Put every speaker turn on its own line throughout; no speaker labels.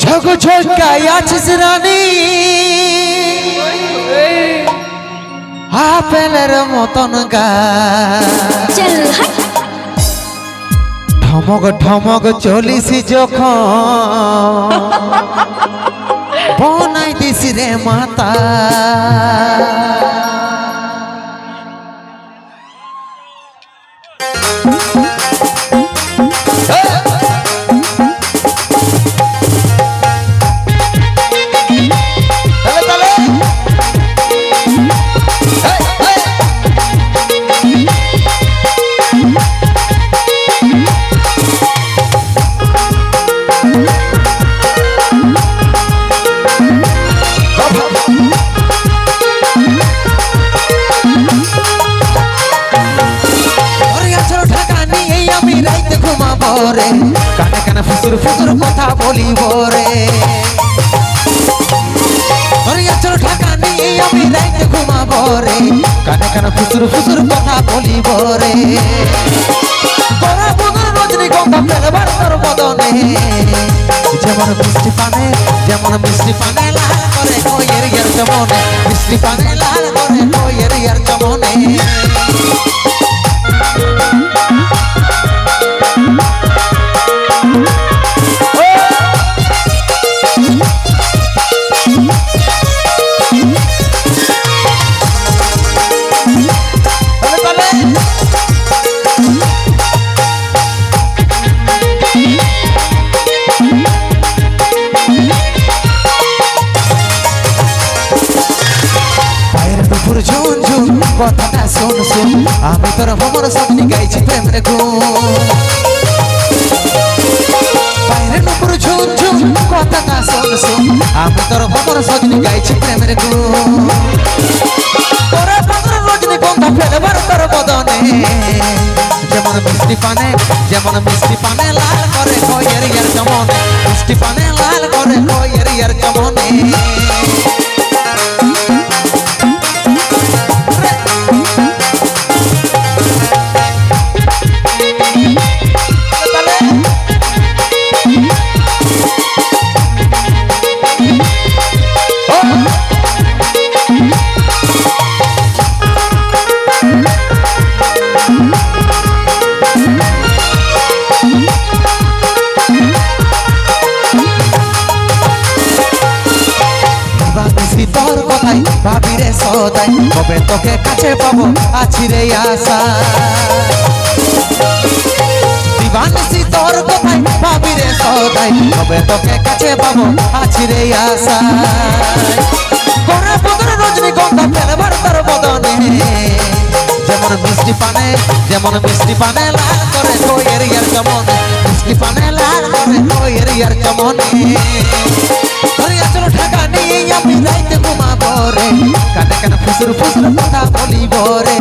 ঝক ঝকাই আছিস রানী আপেলের মতন গা ঠমক ঠমক চলিস যখন বনাই দিস রে মাতা রে। কানে কানে ফুসুর ফুসুর কথা বলিব রে। ওরে আচর ঢাকা নিয়ে আমি রাইতে ঘুমাবো রে। কানে কানে ফুসুর ফুসুর কথা বলিব রে। যেমন মিষ্টি পানে, যেমন মিষ্টি পানে লাল করে কইয়ের ইয়ার চমনে। মিষ্টি পানে লাল করে কইয়ের ইয়ার চমনে। কথাটা শোন শোন আমি তোর ভ্রমণ স্বপ্নে গাইছি প্রেমের গুণ পায়ের দুপুর ঝুন ঝুন কথাটা শোন শোন আমি তোর ভ্রমণ সজনি গাইছি প্রেমের গুণ তোরা পাগল রজনী গন্ধা ফেলবার তোর বদনে যেমন মিষ্টি পানে যেমন মিষ্টি পানে লাল করে কইয়ের ইয়ার চমনে মিষ্টি পানে লাল করে কইয়ের ইয়ার চমনে ভাবিছি তোর কথাই ভাবি রে সদাই, কবে তোকে কাছে পাবো, আছি রে আশা। দিবানসি তোর কথাই ভাবি রে সদাই, কবে তোকে কাছে পাবো, আছি রে আশা। করে বদন রজনী গন্ধা ফেলবার তোর বদনে। যেমন মিষ্টি পানে, যেমন মিষ্টি পানে লাল করে কইয়ের ইয়ার চমনে। মিষ্টি পানে লাল করে কইয়ের ইয়ার চমনে। ধরে আসলো ঢাকা রাইতে ঘুমাবো রে। কানে কানে ফুসুর ফুসুর কথা বলিব রে।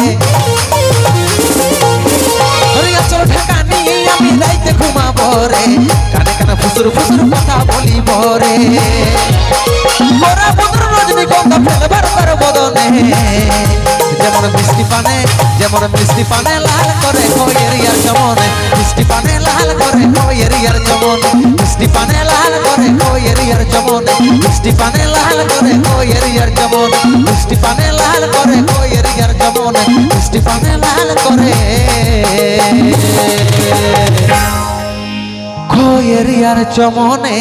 ধরে আসলো ঢাকা নিয়ে আমি রাইতে ঘুমাবো রে। কানে কানে ফুসুর ফুসুর কথা বলিব রে। মোরা বদর রজনী ফেলবার তার বদনে। যেমন মিষ্টি পানে, যেমন মিষ্টি পানে লাল করে কইয়ের ইয়ার কইয়ের ইয়ার চমনে মিষ্টি পানে লাল করে কইয়ের ইয়ার চমনে মিষ্টি পানে লাল করে কইয়ের ইয়ার চমনে মিষ্টি পানে লাল করে কইয়ের ইয়ার চমনে মিষ্টি পানে লাল করে কইয়ের ইয়ার চমনে